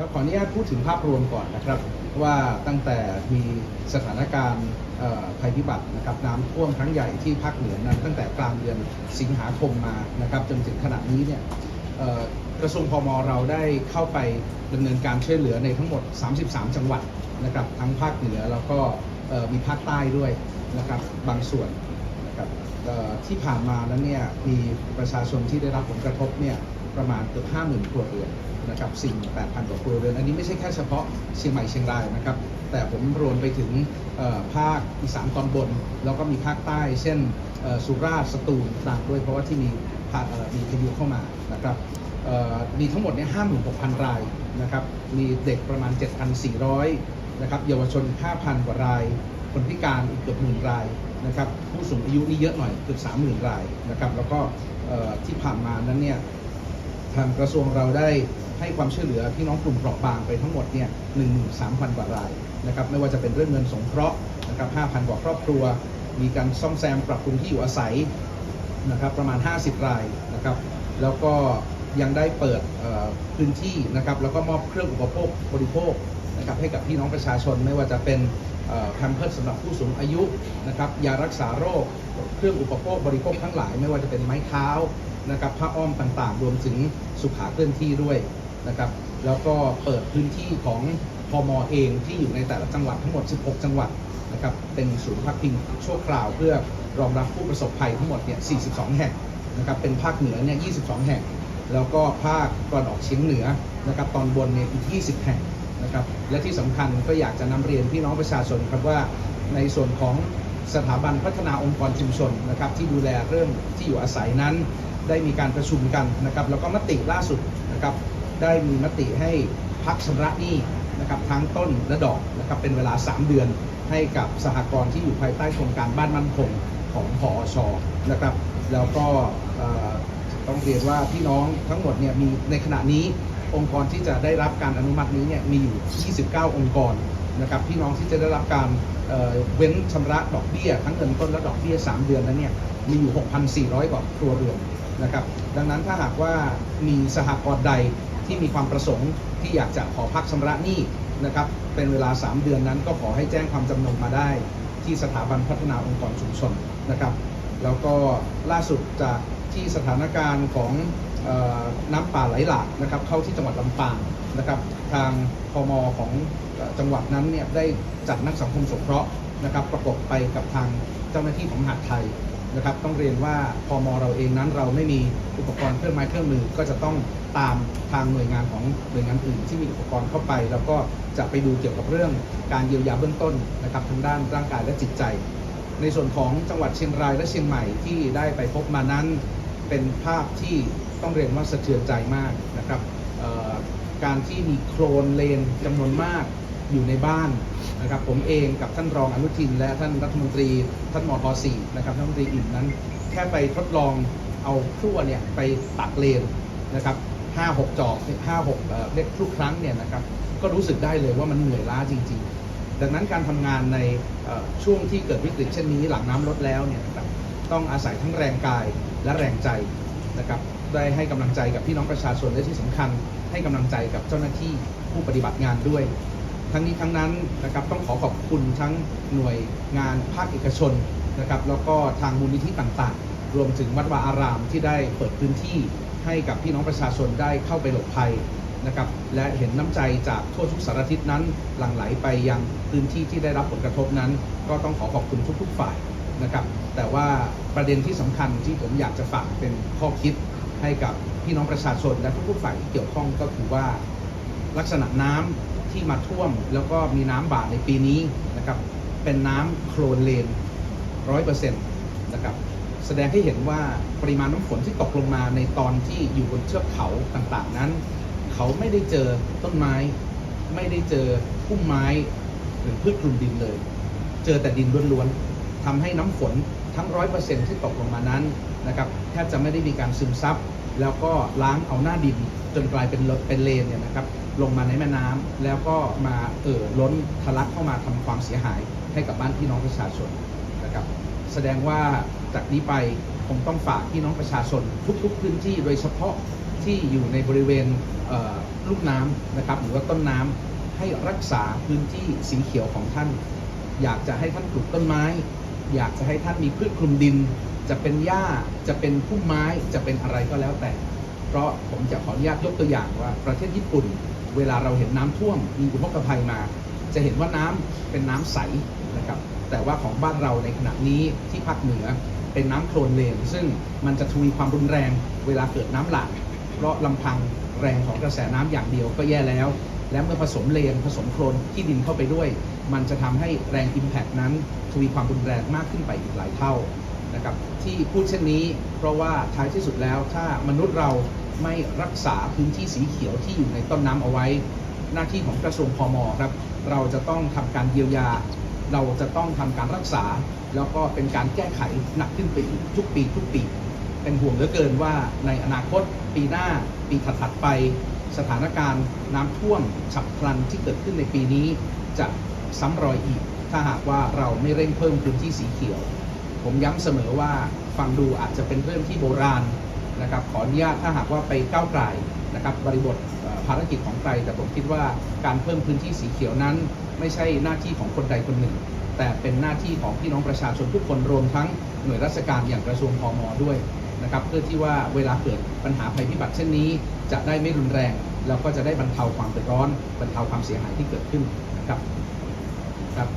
ก็ขออนุญาตพูดถึงภาพรวมก่อนนะครับ ว่าตั้งแต่มีสถานการณ์ภัยพิบัตินะครับน้ำท่วมครั้งใหญ่ที่ภาคเหนือนั้น ตั้งแต่กลางเดือนสิงหาคมมานะครับจนถึงขณะนี้เนี่ยกระทรวงพมเราได้เข้าไปดำเนินการช่วยเหลือในทั้งหมด 33 จังหวัดนะครับทั้งภาคเหนือแล้วก็มีภาคใต้ด้วยนะครับบางส่วนนะครับที่ผ่านมานั้นเนี่ยมีประชาชนที่ได้รับผลกระทบเนี่ยประมาณเกือบ 50,000 ครัวเรือน นะครับสิ่ง8,000กว่าครัวเรือน อันนี้ไม่ใช่แค่เฉพาะเชียงใหม่เชียงรายนะครับ แต่ผมรวมไปถึงภาคอีสานตอนบน แล้วก็มีภาคใต้ เช่นสุราษฎร์สตูลต่างด้วยเพราะว่าที่มีพาเอ่อมีพายุเข้ามานะครับมีทั้งหมดเนี่ย56,000รายนะครับ มีเด็กประมาณ 7,400นะครับ เยาวชน 5,000 กว่าราย คนพิการอีกเกือบหมื่นรายนะครับ ผู้สูงอายุนี่เยอะหน่อยเกือบ30,000 รายนะครับ แล้วก็ที่ผ่านมานั้นเนี่ยทางกระทรวงเราได้ ให้ความช่วยเหลือพี่น้องกลุ่มเปราะบางไปทั้งหมดเนี่ย13,000 กว่ารายนะครับไม่ว่าจะเป็นเรื่องเงินสงเคราะห์นะครับ5,000 กว่าครอบครัว มีการซ่อมแซมปรับปรุงที่อยู่อาศัยนะครับประมาณ 50 รายนะครับแล้วก็ ยังได้เปิดพื้นที่นะครับแล้วก็มอบเครื่องอุปโภคบริโภคนะครับให้กับพี่น้องประชาชนไม่ว่าจะเป็นแพมเพิร์สสำหรับผู้สูงอายุนะครับยารักษาโรค เครื่องอุปโภคบริโภคทั้งหลาย ไม่ว่าจะเป็นไม้เท้านะครับผ้าอ้อมต่างๆ รวมถึงสุขาเคลื่อนที่ด้วยนะครับแล้วก็เปิดพื้นที่ของพมเองที่อยู่ในแต่ละจังหวัดทั้งหมด 16 จังหวัดนะครับเป็นศูนย์พักพิงชั่วคราวเพื่อรองรับผู้ประสบภัยทั้งหมดเนี่ย 42 แห่งนะครับเป็นภาคเหนือเนี่ย 22 แห่ง แล้วก็ภาคตะวันออกเฉียงเหนือนะครับตอนบนเนี่ยอีก 20 แห่งนะครับและที่สำคัญก็อยากจะนำเรียนพี่น้องประชาชนครับว่าในส่วนของสถาบันพัฒนาองค์กรชุมชนนะครับที่ดูแลเรื่องที่อยู่อาศัยนั้น ได้มีการประชุมกันนะครับแล้วก็มติล่าสุดนะครับได้มีมติให้พักชำระหนี้นะครับทั้งต้นและดอกนะครับเป็นเวลา 3 เดือนให้กับสหกรณ์ที่อยู่ภายใต้โครงการบ้านมั่นคงของพอชนะครับแล้วก็ ต้องเรียนว่าพี่น้องทั้งหมดเนี่ยมีในขณะนี้องค์กรที่จะได้รับการอนุมัตินี้เนี่ยมีอยู่ 29 องค์กรนะครับพี่น้องที่จะได้รับการเเว้นชำระดอกเบี้ยทั้งเงินต้นและดอกเบี้ย 3 เดือนนั้นเนี่ยมีอยู่ 6,400 กว่าครัวเรือนนะครับดังนั้นถ้าหากว่ามีสหกรณ์ใดที่มีความประสงค์ที่อยากจะขอพักชำระหนี้นะครับเป็นเวลา 3 เดือนนั้นก็ขอให้แจ้งความจำนงมาได้ ที่สถาบันพัฒนาองค์กรชุมชนนะครับ แล้วก็ล่าสุดจาก ที่สถานการณ์ของน้ำป่าไหลหลากนะครับเข้าที่จังหวัดลำปางนะครับ ทางพมของจังหวัดนั้นเนี่ยได้จัดนักสังคมสงเคราะห์นะครับ ประกบไปกับทางเจ้าหน้าที่ของมหาดไทยนะครับ ต้องเรียนว่าพมเราเองนั้นเราไม่มีอุปกรณ์เครื่องไม้เครื่องมือก็จะต้องตามทางหน่วยงานของหน่วยงานอื่น ที่มีอุปกรณ์เข้าไป แล้วก็จะไปดูเกี่ยวกับเรื่องการเยียวยาเบื้องต้นนะครับทางด้านร่างกายและจิตใจ ในส่วนของจังหวัดเชียงรายและเชียงใหม่ที่ได้ไปพบมานั้น เป็นภาพที่ต้องเรียนว่าสะเทือนใจมากนะครับการที่มีโครนเลนจำนวนมากอยู่ในบ้านนะครับผมเองกับท่านรองอนุทิน และท่านรัฐมนตรีท่านมทสี่นะครับท่านรัฐมนตรีอิ่มนั้น แค่ไปทดลองเอาพลั่วเนี่ยไปตักเลนนะครับห้าหกจอกห้าหกเอ่อเรียกทุกครั้งเนี่ยนะครับก็รู้สึกได้เลยว่ามันเหนื่อยล้าจริง ๆ ดังนั้นการทำงานในช่วงที่เกิดวิกฤตเช่นนี้หลังน้ำลดแล้วเนี่ยนะครับ ต้องอาศัยทั้งแรงกายและแรงใจนะครับได้ให้กำลังใจกับพี่น้องประชาชนและที่สำคัญ ให้กำลังใจกับเจ้าหน้าที่ผู้ปฏิบัติงานด้วย ทั้งนี้ทั้งนั้นนะครับต้องขอขอบคุณทั้งหน่วยงานภาคเอกชนนะครับแล้วก็ทางมูลนิธิต่างๆ รวมถึงวัดวาอารามที่ได้เปิดพื้นที่ให้กับพี่น้องประชาชนได้เข้าไปหลบภัยนะครับและเห็นน้ำใจจากทั่วทุกสารทิศนั้นหลั่งไหลไปยังพื้นที่ที่ได้รับผลกระทบนั้น ก็ต้องขอขอบคุณทุกๆฝ่าย นะครับ แต่ว่าประเด็นที่สำคัญที่ผมอยากจะฝากเป็นข้อคิดให้กับพี่น้องประชาชนและทุกๆฝ่ายที่เกี่ยวข้องก็คือว่าลักษณะน้ำที่มาท่วมแล้วก็มีน้ำบาดในปีนี้นะครับเป็นน้ำโคลนเลนร้อยเปอร์เซ็นต์นะครับแสดงให้เห็นว่าปริมาณน้ำฝนที่ตกลงมาในตอนที่อยู่บนเทือกเขาต่างๆนั้น เขาไม่ได้เจอต้นไม้ ไม่ได้เจอพุ่มไม้หรือพืชคลุมดินเลย เจอแต่ดินล้วนๆ ทำให้น้ำฝนทั้งร้อยเปอร์เซ็นที่ตกลงมานั้นนะครับแทบจะไม่ได้มีการซึมซับ แล้วก็ล้างเอาหน้าดินจนกลายเป็นเลเป็นเลนเนี่ยนะครับลงมาในแม่น้ำแล้วก็มาเอ่อล้นทะลักเข้ามาทำความเสียหายให้กับบ้านพี่น้องประชาชนนะครับแสดงว่าจากนี้ไปคงต้องฝากพี่น้องประชาชนทุกๆพื้นที่โดยเฉพาะที่อยู่ในบริเวณเลูกน้ำนะครับหรือว่าต้นน้ำให้รักษาพื้นที่สีเขียวของท่าน อยากจะให้ท่านปลูกต้นไม้ อยากจะให้ท่านมีพืชคลุมดิน จะเป็นหญ้าจะเป็นพุ่มไม้จะเป็นอะไรก็แล้วแต่ เพราะผมจะขออนุญาตยกตัวอย่างว่าประเทศญี่ปุ่น เวลาเราเห็นน้ำท่วมมีอุทกภัยมา จะเห็นว่าน้ำเป็นน้ำใสนะครับแต่ว่าของบ้านเราในขณะนี้ที่ภาคเหนือเป็นน้ำโคลนเลน ซึ่งมันจะทวีความรุนแรงเวลาเกิดน้ำหลากเพราะลำพังแรงของกระแสน้ำอย่างเดียวก็แย่แล้ว และเมื่อผสมเลนผสมโคลนที่ดินเข้าไปด้วย มันจะทำให้แรงอิมแพกนั้น ทวีความรุนแรงมากขึ้นไปอีกหลายเท่านะครับที่พูดเช่นนี้ เพราะว่าท้ายที่สุดแล้วถ้ามนุษย์เราไม่รักษาพื้นที่สีเขียวที่อยู่ในต้นน้ำเอาไว้ หน้าที่ของกระทรวงพมครับ เราจะต้องทำการเยียวยา เราจะต้องทำการรักษา แล้วก็เป็นการแก้ไขหนักขึ้นไปอีกทุกปีทุกปี เป็นห่วงเหลือเกินว่าในอนาคตปีหน้าปีถัดๆไป สถานการณ์น้ำท่วมฉับพลันที่เกิดขึ้นในปีนี้จะซ้ำรอยอีก ถ้าหากว่าเราไม่เร่งเพิ่มพื้นที่สีเขียว ผมย้ำเสมอว่าฟังดูอาจจะเป็นเรื่องที่โบราณนะครับขออนุญาตถ้าหากว่าไปก้าวไกลนะครับบริบทภารกิจของใครแต่ผมคิดว่าการเพิ่มพื้นที่สีเขียวนั้น ไม่ใช่หน้าที่ของคนใดคนหนึ่ง แต่เป็นหน้าที่ของพี่น้องประชาชนทุกคนรวมทั้งหน่วยราชการอย่างกระทรวงพมด้วยนะครับเพื่อที่ว่าเวลาเกิดปัญหาภัยพิบัติเช่นนี้ จะได้ไม่รุนแรงแล้วก็จะได้บรรเทาความเดือดร้อนบรรเทาความเสียหายที่เกิดขึ้นนะครับครับ